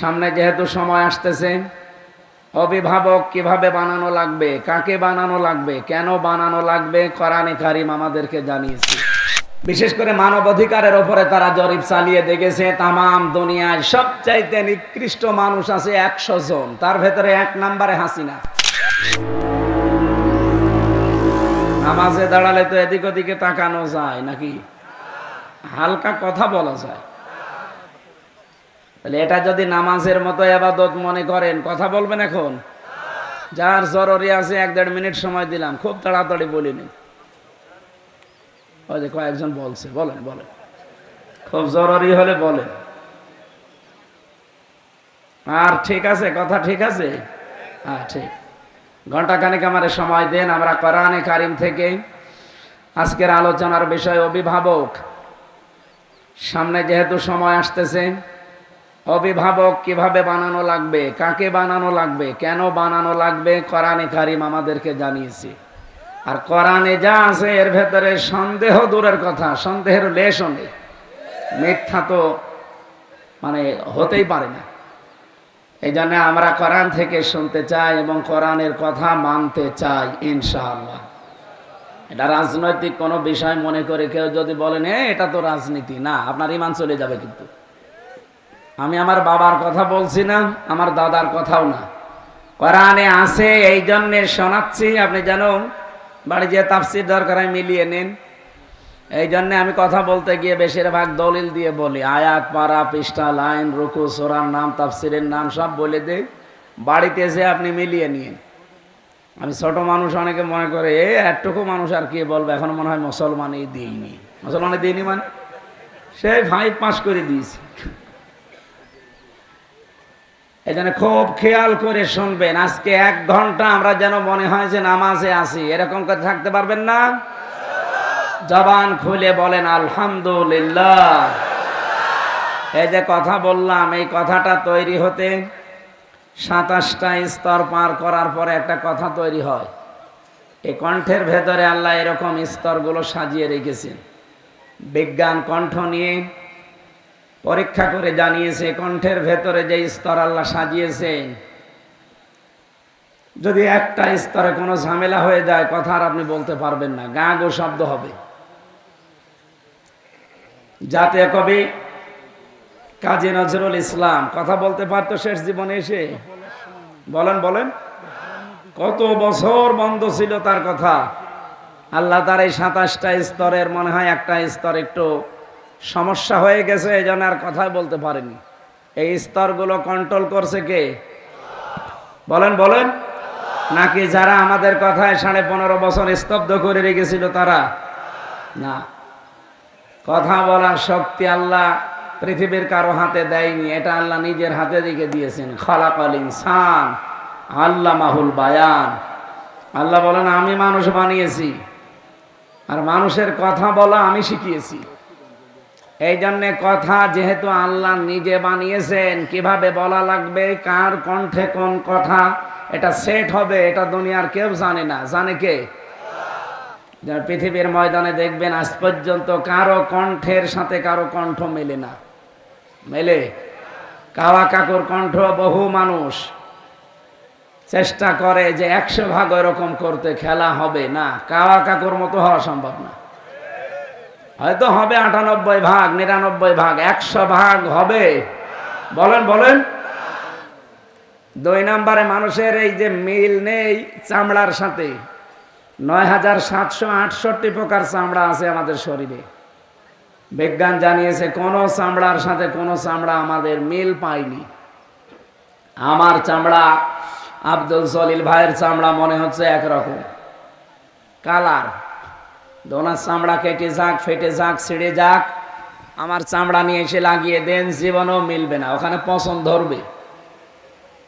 সামনে যেহেতু সময় আসতেছে, অভিভাবক কীভাবে বানানো লাগবে, কাকে বানানো লাগবে, কেন বানানো লাগবে, কোরআনে কারিম আমাদেরকে জানিয়েছে। বিশেষ করে মানব অধিকারের ওপরে তারা জরিপ চালিয়ে দেখেছে, তামাম দুনিয়ায় সবচাইতে নিকৃষ্ট মানুষ আছে একশো জন, তার ভেতরে এক নম্বরে হাসিনা। নামাজে দাঁড়ালে তো এদিক ওদিকে তাকানো যায় নাকি? হালকা কথা বলা যায়। তাহলে এটা যদি নামাজের মতো আবাদত মনে করেন, কথা বলবেন এখন? যার জরুরি আছে, এক দেড় মিনিট সময় দিলাম, খুব তাড়াতাড়ি বলিনি। ওই যে কয়েকজন বলছে, বলেন বলেন। খুব জরুরি হলে বলেন। আর ঠিক আছে, কথা ঠিক আছে? হ্যাঁ ঠিক। ঘণ্টা খানিক আমার সময় দেন, আমরা কোরআনে কারিম থেকে আজকের আলোচনার বিষয় অভিভাবক। সামনে যেহেতু সময় আসতেছে অভিভাবক কীভাবে বানানো লাগবে কাকে বানানো লাগবে কেন বানানো লাগবে কোরআনে কারিম আমাদেরকে জানিয়েছে। আর কোরআনে যা আছে এর ভেতরে সন্দেহ দূরের কথা সন্দেহের লেশও নেই। মিথ্যা তো মানে হতেই পারে না। এই জন্য আমরা কোরআন থেকে শুনতে চাই এবং কোরআনের কথা মানতে চাই ইনশাআল্লাহ। এটা রাজনৈতিক কোনো বিষয় মনে করে কেউ যদি বলেন "এ, এটা তো রাজনীতি। না আপনার ইমান চলে যাবে কিন্তু। আমি আমার বাবার কথা বলছি না, আমার দাদার কথাও না। কোরআনে আছে, এই জন্যে শোনাচ্ছি, আপনি যেন বাড়ি যে তাফসির দরকার মিলিয়ে নিন। এই জন্য আমি কথা বলতে গিয়ে বেশিরভাগ দলিল দিয়ে বলি। আয়াত, পারা, পৃষ্ঠা, লাইন, রুকু, সোরার নাম, তাফসিরের নাম, সব বলে দেই। বাড়িতে এসে আপনি মিলিয়ে নিন। আমি ছোট মানুষ, অনেকে মনে করে, এ, একটুকু মানুষ আর কি বলবে? এখন মনে হয় মুসলমানই দিইনি। মুসলমানে দিইনি মানে? সেই ফাইভ পাস করে দিয়েছি। এই জন্য খুব খেয়াল করে শুনবেন, আজকে এক ঘণ্টা আমরা যেন মনে হয় যে নামাজে আসি এরকম করে থাকতে পারবেন না? জবান খুলে বলেন, আলহামদুলিল্লাহ। এই যে কথা বললাম, এই কথাটা তৈরি হতে সাতাশটা স্তর পার করার পরে একটা কথা তৈরি হয়। এই কণ্ঠের ভেতরে আল্লাহ এরকম স্তরগুলো সাজিয়ে রেখেছেন। বিজ্ঞান কণ্ঠ নিয়ে পরীক্ষা করে জানিয়েছে, কণ্ঠের ভেতরে যে স্তর আল্লাহ সাজিয়েছেন যদি একটা স্তরে কোনো ঝামেলা হয়ে যায়, কথা আর আপনি বলতে পারবেন না, গা গো শব্দ হবে। যাতে কবি কাজী নজরুল ইসলাম, কথা বলতে পারতো শেষ জীবনে এসে? বলেন বলেন। কত বছর বন্ধ ছিল তার কথা। আল্লাহ তার এই সাতাশটা স্তরের, মনে হয় একটা স্তর একটু সমস্যা হয়ে গেছে, এই জন্য আর কথাই বলতে পারেনি। এই স্তরগুলো কন্ট্রোল করছে কে? বলেন বলেন। নাকি যারা আমাদের কথায় সাড়ে পনেরো বছর স্তব্ধ করে রেখেছিল তারা? না। কথা বলার শক্তি আল্লাহ পৃথিবীর কারও হাতে দেয়নি, এটা আল্লাহ নিজের হাতে দিকে দিয়েছেন। খালাকাল ইনসান আল্লাহ মাহুল বায়ান। আল্লাহ বলেন, আমি মানুষ বানিয়েছি। আর মানুষের কথা বলা আমি শিখিয়েছি। এই জন্যে কথা যেহেতু আল্লাহ নিজে বানিয়েছেন, কীভাবে বলা লাগবে, কার কণ্ঠে কোন কথা, এটা সেট হবে, এটা দুনিয়ার কেউ জানে না। জানে কে? পৃথিবীর ময়দানে দেখবেন, আজ পর্যন্ত কারও কণ্ঠের সাথে কারও কণ্ঠ মেলে না। মেলে? কাওয়া কাকুর কণ্ঠ বহু মানুষ। চেষ্টা করে যে একশো ভাগ এরকম করতে, খেলা হবে না। কাওয়া কাকুর মতো হওয়া সম্ভব না। হয়তো হবে আটানব্বই ভাগ, নিরানব্বই ভাগ, একশো ভাগ হবে। বলেন বলেন। দুই নম্বরে মানুষের এই যে মিল নেই চামড়ার সাথে, নয় হাজার সাতশো আটষট্টি প্রকার চামড়া আছে আমাদের শরীরে। বিজ্ঞান জানিয়েছে, কোনো চামড়ার সাথে কোনো চামড়া আমাদের মিল পায়নি। আমার চামড়া, আব্দুল সলিল ভাইয়ের চামড়া মনে হচ্ছে একরকম। কালার। দোনার চামড়া কেটে যাক, ফেটে যাক, ছিঁড়ে যাক। আমার চামড়া নিয়ে এসে লাগিয়ে দেন, জীবনও মিলবে না। ওখানে পছন্দ ধরবে।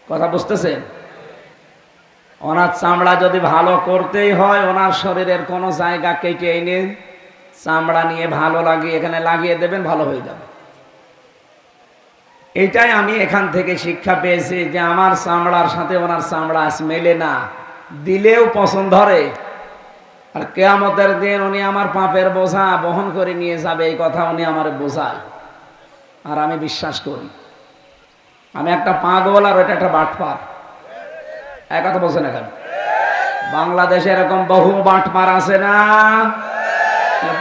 কথা বুঝতেছেন ওনার চামড়া যদি ভালো করতেই হয়, ওনার শরীরের কোনো জায়গা কেটে এনে চামড়া নিয়ে ভালো লাগিয়ে এখানে লাগিয়ে দেবেন, ভালো হয়ে যাবে। এটাই আমি এখান থেকে শিক্ষা পেয়েছি যে আমার চামড়ার সাথে ওনার চামড়া মেলে না। দিলেও পছন্দ ধরে। আর কেয়ামতের দিন উনি আমার পাপের বোঝা বহন করে নিয়ে যাবে, এই কথা উনি আমার বোঝায়। আর আমি বিশ্বাস করি, আমি একটা পাগল আর ওইটা একটা বাটপার। এক কথা বলছেন এখন বাংলাদেশে এরকম বহু বাটপার আছে না?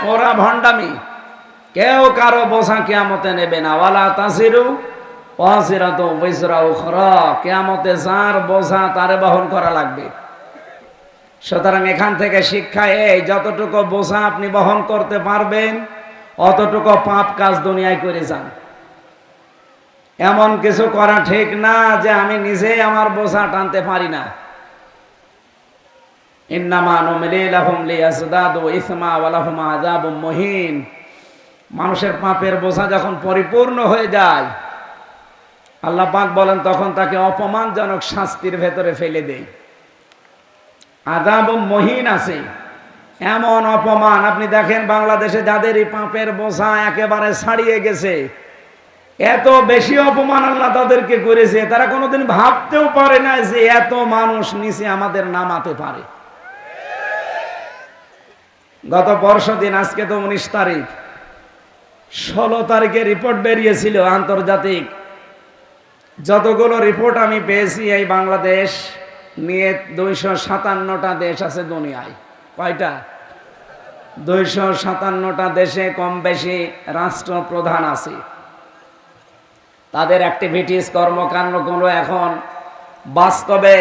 পোড়া ভণ্ডামি। কেউ কারও বোঝা কেয়ামতে নেবে না। ওয়ালা তাসিরু অসিরাত বৈসরা উখরা। কেয়ামতে যার বোঝা তারে বহন করা লাগবে। সুতরাং এখান থেকে শিক্ষা এই, যতটুকু বোঝা আপনি বহন করতে পারবেন, অতটুকু পাপ কাজ দুনিয়ায় করে যান। এমন কিছু করা ঠিক না যে আমি নিজে আমার বোঝা টানতে পারি না। মানুষের পাপের বোঝা যখন পরিপূর্ণ হয়ে যায়, আল্লাহ পাক বলেন, তখন তাকে অপমানজনক শাস্তির ভেতরে ফেলে দেয়। আদাব মহিন আছে। এমন অপমান, আপনি দেখেন বাংলাদেশে যাদের এই পাপের বোঝা একেবারে ছাড়িয়ে গেছে। এত বেশি অপমান আল্লাহ তাদেরকে করেছে, তারা কোনোদিন ভাবতেও পারে না যে এত মানুষ নিচে আমাদের নামাতে পারে। গত পরশু দিন, আজকে তো উনিশ তারিখ, ষোলো তারিখে রিপোর্ট বেরিয়েছিল আন্তর্জাতিক। যতগুলো রিপোর্ট আমি পেয়েছি এই বাংলাদেশ নিয়ে দুইশো সাতান্নটা দেশ আছে দুনিয়ায়। কয়টা? দুইশো সাতান্নটা দেশে কম বেশি রাষ্ট্রপ্রধান আছে। তাদের অ্যাক্টিভিটিস কর্মকাণ্ডগুলো এখন বাস্তবে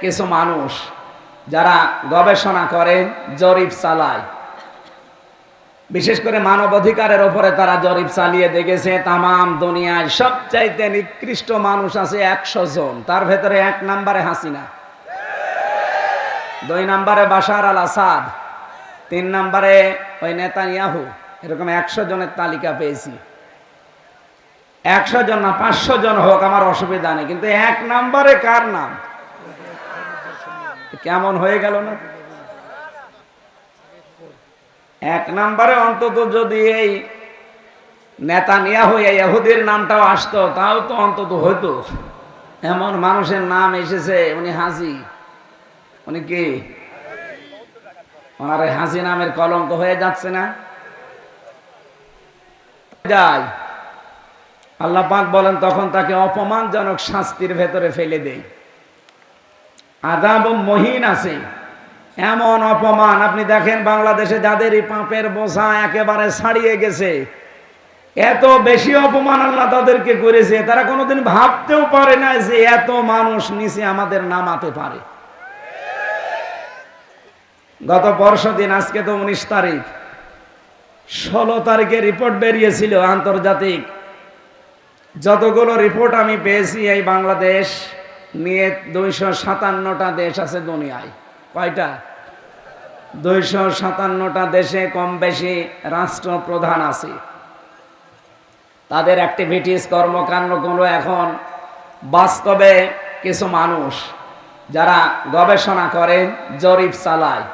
কিছু মানুষ যারা গবেষণা করে, জরিপ চালায়। বিশেষ করে মানবাধিকারের ওপরে তারা জরিপ চালিয়ে দেখেছে, তামাম দুনিয়ায় সবচাইতে নিকৃষ্ট মানুষ আছে একশো জন। তার ভেতরে এক নম্বরে হাসিনা। দুই নম্বরে বাশার আল আসাদ, তিন নম্বরে ওই নেতা ইয়াহু এরকম একশো জনের তালিকা পেয়েছি। একশো জন না, পাঁচশো জন হোক, আমার অসুবিধা নেই, কিন্তু এক নম্বরে কার নাম? কেমন হয়ে গেল না? এক নম্বরে অন্তত যদি এই নেতা নিয়া হয়ে নামটাও আসতো, তাও তো অন্তত হইতো। এমন মানুষের নাম এসেছে, উনি হাজি। উনি কি? ওনার হাজি নামের কলঙ্ক হয়ে যাচ্ছে না? যায় আল্লাহ পাক বলেন, তখন তাকে অপমানজনক শাস্তির ভেতরে ফেলে দেয় আদাব মহিন আছে। এমন অপমান, আপনি দেখেন বাংলাদেশে যাদের এই পাপের বোঝা একেবারে ছাড়িয়ে গেছে, এত বেশি অপমান আল্লাহ তাদেরকে করেছে, তারা কোনোদিন ভাবতেও পারে না যে এত মানুষ নিচে আমাদের নামাতে পারে। গত পরশু দিন, আজকে তো উনিশ তারিখ। ষোলো তারিখে রিপোর্ট বেরিয়েছিল আন্তর্জাতিক। যতগুলো রিপোর্ট আমি পেয়েছি এই বাংলাদেশ নিয়ে দুইশো সাতান্নটা দেশ আছে দুনিয়ায়। কয়টা? দুইশো সাতান্নটা দেশে কম বেশি রাষ্ট্রপ্রধান আছে। তাদের অ্যাক্টিভিটিস কর্মকাণ্ডগুলো এখন বাস্তবে কিছু মানুষ যারা গবেষণা করে, জরিপ চালায়।